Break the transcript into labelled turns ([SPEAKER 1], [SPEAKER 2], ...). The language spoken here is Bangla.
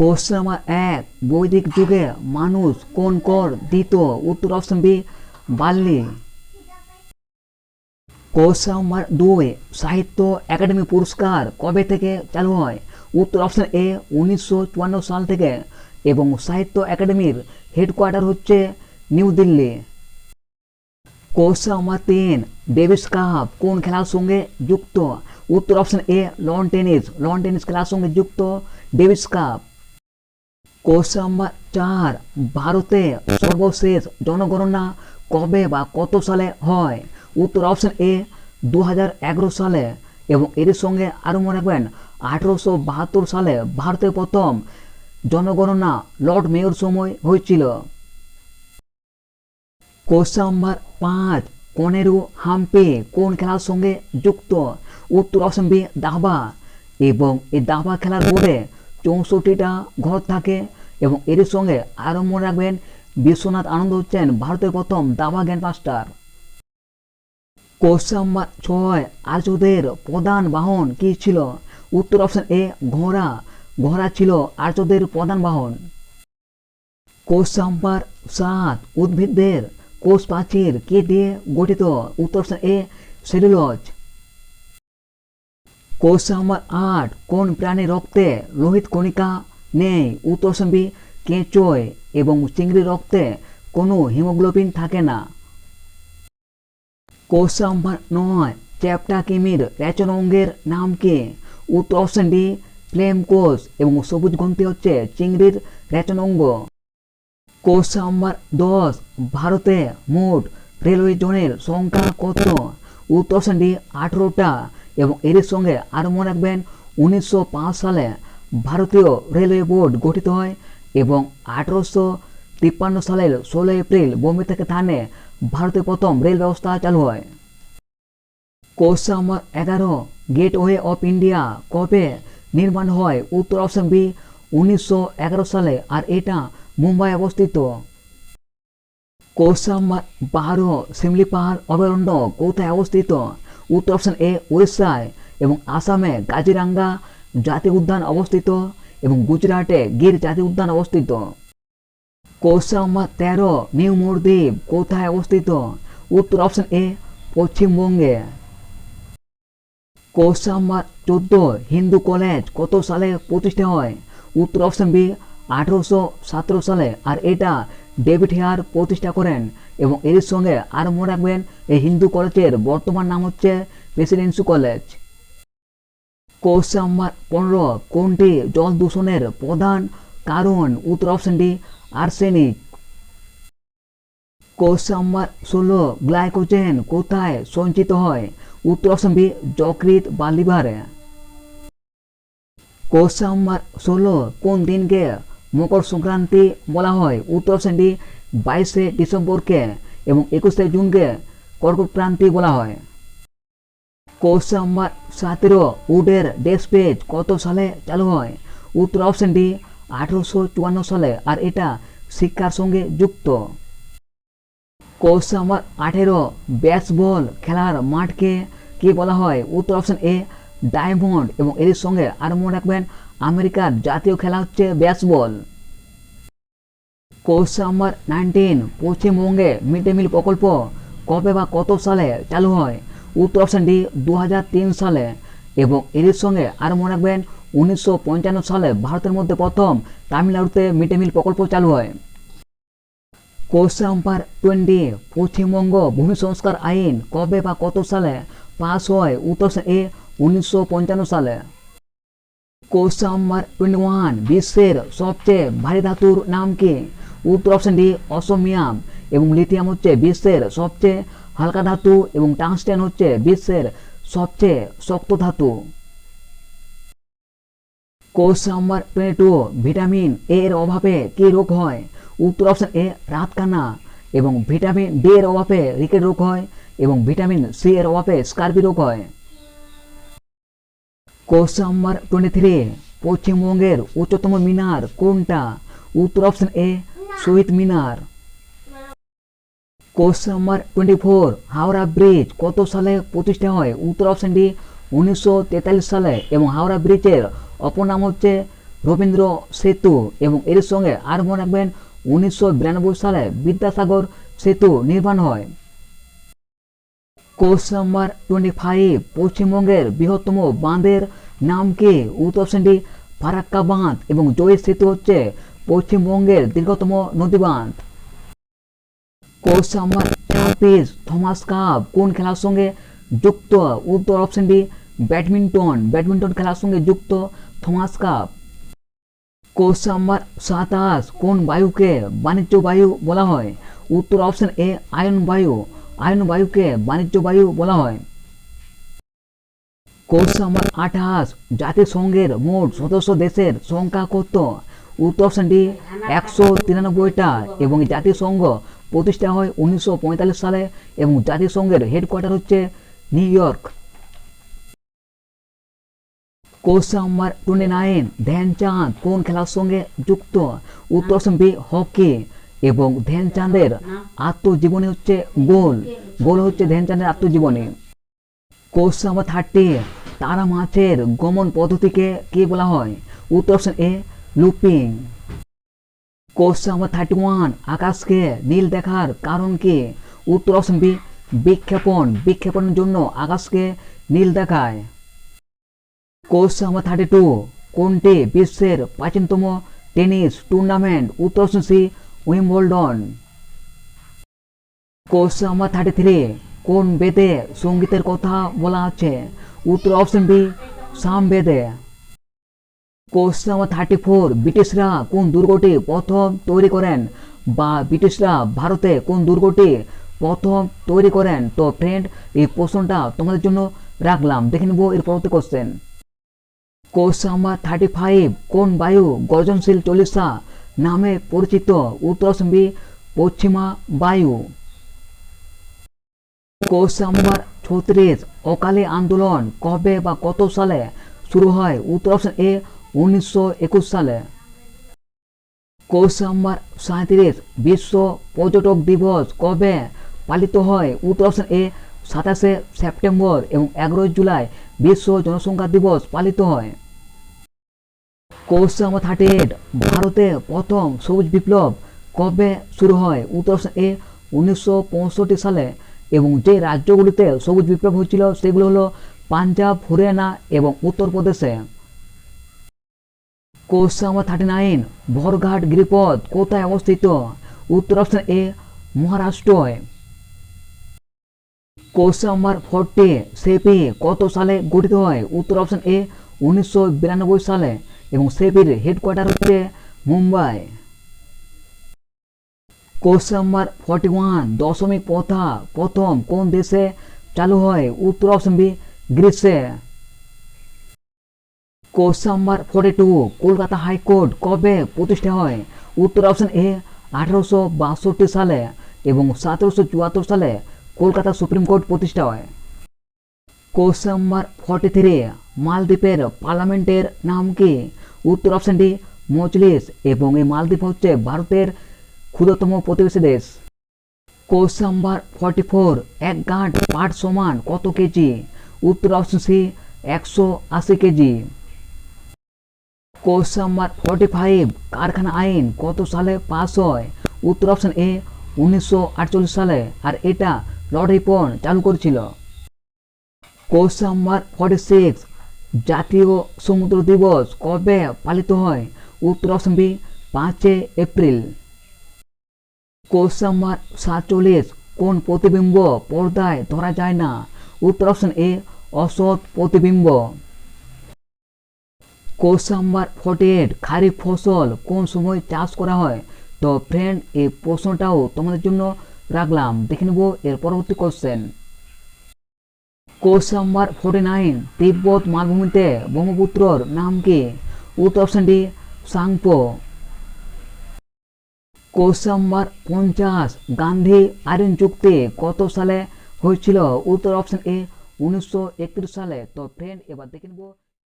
[SPEAKER 1] কোশ্চেন নাম্বার এক, বৈদিক যুগে মানুষ কোন কর দিত? উত্তর option B barley question number দুই, সাহিত্য একাডেমি পুরস্কার কবে থেকে চালু হয়? উত্তর অপশন এ, উনিশশো চুয়ান্ন সাল থেকে এবং সাহিত্য একাডেমির হেডকোয়ার্টার হচ্ছে নিউ দিল্লি। কোশ্চেন নাম্বার তিন, ডেভিস কাপ কোন খেলার সঙ্গে যুক্ত? উত্তর option A, lawn tennis. Lawn tennis খেলার সঙ্গে যুক্ত ডেভিস কাপ। কোশ্চেন নাম্বার চার ভারতে সর্বশেষ জনগণনা কবে বা কত সালে হয়? উত্তর অপশন এ দু সালে এবং এর সঙ্গে আরও মনে রাখবেন আঠেরোশো বাহাত্তর সালে প্রথম জনগণনা লর্ড মেয়র সময় হয়েছিল। কোশ্চেন নাম্বার পাঁচ, কনেরু হাম্পে কোন খেলার সঙ্গে যুক্ত? উত্তর অপশন বি দাবা। এবং এই দাবা খেলার বোর্ডে চৌষট্টিটা ঘর থাকে এবং এর সঙ্গে আরও মনে রাখবেন, বিশ্বনাথ আনন্দ হচ্ছেন ভারতের প্রথম দাবা গ্র্যান্ড মাস্টার। কোশ্চেন নাম্বার ছয়, আর্যদের প্রধান বাহন কি ছিল? উত্তর অপশন এ, ঘোড়া। ঘোড়া ছিল আর্যদের প্রধান বাহন। কোশ্চেন নাম্বার সাত, উদ্ভিদদের কোষ প্রাচীর কে দিয়ে গঠিত? উত্তর option A, cellulose. Question number আট, কোন প্রাণীর রক্তে লোহিত কণিকা নেই? উত্তর কেঁচোয় এবং চিংড়ির রক্তে কোনো হিমোগ্লোবিন থাকে না। কোশ্চেন নাম্বার নয় চ্যাপ্টা কিমির রেচন অঙ্গের নাম কি? উত্তর অপশন ডি ফ্লেম কোষ এবং সবুজ গ্রন্থি হচ্ছে চিংড়ির রেচন অঙ্গ কোশ্চেন নাম্বার দশ, ভারতে মোট রেলওয়ে জোনের সংখ্যা কত? উত্তর অপশন ডি আঠেরোটা এবং এর সঙ্গে আরও মনে রাখবেন, উনিশশো পাঁচ সালে ভারতীয় রেলওয়ে বোর্ড গঠিত হয় এবং আঠেরোশো তিপ্পান্ন সালের ষোলো এপ্রিল বোম্বে থেকে থানে ভারতের প্রথম রেল ব্যবস্থা চালু হয়। কোশ্চেন নাম্বার এগারো গেটওয়ে অফ ইন্ডিয়া কবে নির্মাণ হয়? উত্তর অপশন বি, উনিশশো এগারো সালে। আর এটা মুম্বাই অবস্থিত। কোশ্চেন নাম্বার বারো শিমলি পাহাড় অভয়ারণ্য কোথায় অবস্থিত? উত্তর অপশন এ, উড়িষ্যায় এবং আসামে কাজিরাঙ্গা জাতীয় উদ্যান অবস্থিত এবং গুজরাটে গির জাতীয় উদ্যান অবস্থিত। কোশ্চেন নাম্বার তেরো, নিউ মোরদ্বীপ কোথায় অবস্থিত? উত্তর অপশন এ, পশ্চিমবঙ্গে। কোশ্চেন নাম্বার চোদ্দ, হিন্দু কলেজ কত সালে প্রতিষ্ঠা হয়? উত্তর অপশন বি, আঠেরোশো সতেরো সালে। আর এটা ডেভিড হেয়ার প্রতিষ্ঠা করেন এবং এর সঙ্গে আর মনে রাখবেন, এই হিন্দু কলেজের বর্তমান নাম হচ্ছে প্রেসিডেন্সি কলেজ। কোশ্চেন নাম্বার পনেরো, কোনটি জল দূষণের প্রধান কারণ? উত্তর option D, arsenic. Question number ষোলো, গ্লাইকোজেন কোথায় সঞ্চিত হয়? উত্তর অপশন বি যকৃত বা লিভারে কোশ্চেন নাম্বার ষোলো, কোন দিনকে মকর সংক্রান্তি বলা হয়। উত্তর ডি বাইশে ডিসেম্বরকে এবং একুশে জুনকে কর্কক্রান্তি বলা হয়। কোশ্চেন নাম্বার সতেরো উডের ডেস্ক পেজ কত সালে চালু হয়? উত্তর অপশন ডি, আঠেরোশো চুয়ান্ন সালে, আর এটা শিক্ষার সঙ্গে যুক্ত। কোশ্চেন নাম্বার আঠেরো ব্যাসবল খেলার মাঠকে কি বলা হয়? উত্তর অপশন এ, ডায়মন্ড এবং এর সঙ্গে আর মনে রাখবেন আমেরিকার জাতীয় খেলা হচ্ছে ব্যাসবল কোশ্চেন নাম্বার নাইনটিন পশ্চিমবঙ্গে মিড ডে মিল প্রকল্প কবে বা কত সালে চালু হয়? উত্তর অপশন ডি দু হাজার তিন সালে। এবং এর সঙ্গে আর মনে রাখবেন, উনিশশো পঞ্চান্ন সালে ভারতের মধ্যে প্রথম তামিলনাড়ুতে মিড ডে মিল প্রকল্প চালু হয়। কোশ্চেন নাম্বার টোয়েন্টি পশ্চিমবঙ্গ ভূমি সংস্কার আইন কবে বা কত সালে পাস হয়? উত্তর এ উনিশশো পঞ্চান্ন সালে। কোশ্চেন নাম্বার টোয়েন্টি ওয়ান বিশ্বের সবচেয়ে ভারী ধাতুর নাম কি উত্তর অপশন ডি অসমিয়াম এবং লিথিয়াম হচ্ছে বিশ্বের সবচেয়ে হালকা ধাতু এবং টাংস্টেন হচ্ছে বিশ্বের সবচেয়ে শক্ত ধাতু question number twenty vitamin A এর অভাবে কি রোগ হয়? উত্তর অপশন এ রাতকানা এবং ভিটামিন ডি এর অভাবে রিকেট রোগ হয়? এবং ভিটামিন সি এর অভাবে স্কার্বি রোগ হয়? কোশ্চেন টোয়েন্টি থ্রি পশ্চিমবঙ্গের উচ্চতম মিনার কোনটা উত্তর option A Shahid Minar question twenty four Howrah bridge কত সালে প্রতিষ্ঠা হয়? উত্তর অপশন ডি উনিশশো তেতাল্লিশ সালে এবং হাওড়া ব্রিজের অপর নাম হচ্ছে রবীন্দ্র সেতু এবং এর সঙ্গে আর মনে রাখবেন উনিশশো বিরানব্বই সালে বিদ্যাসাগর সেতু নির্মাণ হয়। কোশ্চেন নাম্বার টোয়েন্টি ফাইভ পশ্চিমবঙ্গের বৃহত্তম বাঁধের নাম কি? উত্তর অপশনটি ফারাক্কা বাঁধ এবং জয় সেতু হচ্ছে পশ্চিমবঙ্গের দীর্ঘতম নদী বাঁধ। কোশ্চেন নাম্বার ছাব্বিশ থমাস কাপ, কোন খেলার সঙ্গে যুক্ত? উত্তর অপশনটি ব্যাডমিন্টন ব্যাডমিন্টন খেলার সঙ্গে যুক্ত, থমাস কাপ। কোশ্চেন নাম্বার সাতাশ, কোন বায়ুকে বাণিজ্য বায়ু বলা হয়? উত্তর অপশন এ আয়ন বায়ু। আয়ন বায়ুকে বাণিজ্য বায়ু বলা হয়। কোশ্চেন নাম্বার আঠাশ জাতিসংঘের মোট সদস্য দেশের সংখ্যা কত? উত্তর অপশনটি একশো তিরানব্বইটা এবং জাতিসংঘ প্রতিষ্ঠা হয় উনিশশো পঁয়তাল্লিশ সালে এবং জাতিসংঘের হেডকোয়ার্টার হচ্ছে New York. Question number twenty nine Dhyanchand কোন খেলার সঙ্গে যুক্ত? উত্তর অপশন বি হকি। এবং ধ্যানচাঁদের আত্মজীবনী হচ্ছে গোল। গোল হচ্ছে ধ্যানচাঁদের আত্মজীবনী। কোশ্চেন নাম্বার থার্টি তারা মাছের গমন পদ্ধতিকে কি বলা হয়? উত্তর option A looping question number thirty one আকাশকে নীল দেখার কারণ কি? উত্তর অপশন বি বিক্ষেপণ। বিক্ষেপণের জন্য আকাশকে নীল দেখায়। কোশ্চেন নাম্বার থার্টি টু কোনটি বিশ্বের প্রাচীনতম টেনিস টুর্নামেন্ট উত্তর option C Wimbledon question number thirty three কোন বেদে সঙ্গীতের কথা বলা আছে? উত্তর অপশন বি সাম বেদে। কোশ্চেন নাম্বার থার্টি ফোর ব্রিটিশরা কোন দুর্গটি প্রথম তৈরি করেন? বা ব্রিটিশরা ভারতে কোন দুর্গটি প্রথম তৈরি করেন? তো ফ্রেন্ড এই প্রশ্নটা তোমাদের জন্য রাখলাম। দেখে নেব এর পরবর্তী question question number thirty five কোন বায়ু গর্জনশীল চল্লিশা নামে পরিচিত উত্তর পশ্চিমা বায়ু। নাম্বার ছত্রিশ, অকালি আন্দোলন কবে বা কত সালে শুরু হয়? উত্তর অপশন এ উনিশশো একুশ সালে। নাম্বার সাঁত্রিশ বিশ্ব পর্যটক দিবস কবে পালিত হয়? উত্তর অপশন এ সাতাশে সেপ্টেম্বর এবং এগারোই জুলাই বিশ্ব জনসংখ্যা দিবস পালিত হয়। Number thirty eight. ভারতে প্রথম সবুজ বিপ্লব কবে শুরু হয়? উত্তর এ, উনিশশো পঁয়ষট্টি সালে। এবং যে রাজ্যগুলিতে সবুজ বিপ্লব হয়েছিল, সেগুলো হলো পাঞ্জাব, হরিয়ানা এবং উত্তরপ্রদেশে। Question number thirty nine, Borghat, গিরিপথ কোথায় অবস্থিত? উত্তর অপশন এ মহারাষ্ট্রয় কোশ্চেন নাম্বার ফোরটি, সেপি কত সালে গঠিত হয়? উত্তর অপশন এ, উনিশশো বিরানব্বই সালে। এবং সেপির হেডকোয়ার্টার হচ্ছে Mumbai. Question number forty one দশমিক প্রথা প্রথম কোন দেশে চালু হয়? উত্তর অপশন বি গ্রীষ্মে question number forty two Kolkata high court কবে প্রতিষ্ঠা হয়? উত্তর অপশন এ, আঠারোশো বাষট্টি সালে এবং সতেরোশো চুয়াত্তর সালে কলকাতা সুপ্রিম কোর্ট প্রতিষ্ঠা হয়। কোশ্চেন নাম্বার ফর্টি থ্রি মালদ্বীপের পার্লামেন্টের নাম কি? উত্তর অপশনটি মজলিস। এবং এই মালদ্বীপ হচ্ছে ভারতের ক্ষুদ্রতম প্রতিবেশী দেশ। কোশ্চেন নাম্বার ফর্টি ফোর এক গাঁট পাট সমান কত কেজি? উত্তর অপশন সি একশো আশি KG. Question number forty five কারখানা আইন কত সালে পাস হয়? উত্তর অপশন এ উনিশশো আটচল্লিশ সালে। আর এটা রিপন চালু করেছিল। কোশ্চেন নাম্বার ফর্টি সিক্স জাতীয় সমুদ্র দিবস কবে পালিত হয়? উত্তর অপশন বি পাঁচই এপ্রিল। কোশ্চেন নাম্বার সাতচল্লিশ, কোন প্রতিবিম্ব পর্দায় ধরা যায় না? উত্তর অপশন এ, অসৎ প্রতিবিম্ব। Question number forty eight, kharif ফসল কোন সময় চাষ করা হয়? তো ফ্রেন্ড এই প্রশ্নটাও তোমাদের জন্য রাখলাম। দেখে নেব এর পরবর্তী question. Question number forty nine তিব্বত মালভূমিতে ব্রহ্মপুত্রর নাম কি? উত্তর অপশনটি সাংপো। কোশ্চেন নাম্বার পঞ্চাশ, গান্ধী আইরন চুক্তি কত সালে হয়েছিল? উত্তর অপশন এ উনিশশো একত্রিশ সালে। তো ফ্রেন্ড এবার দেখে নেব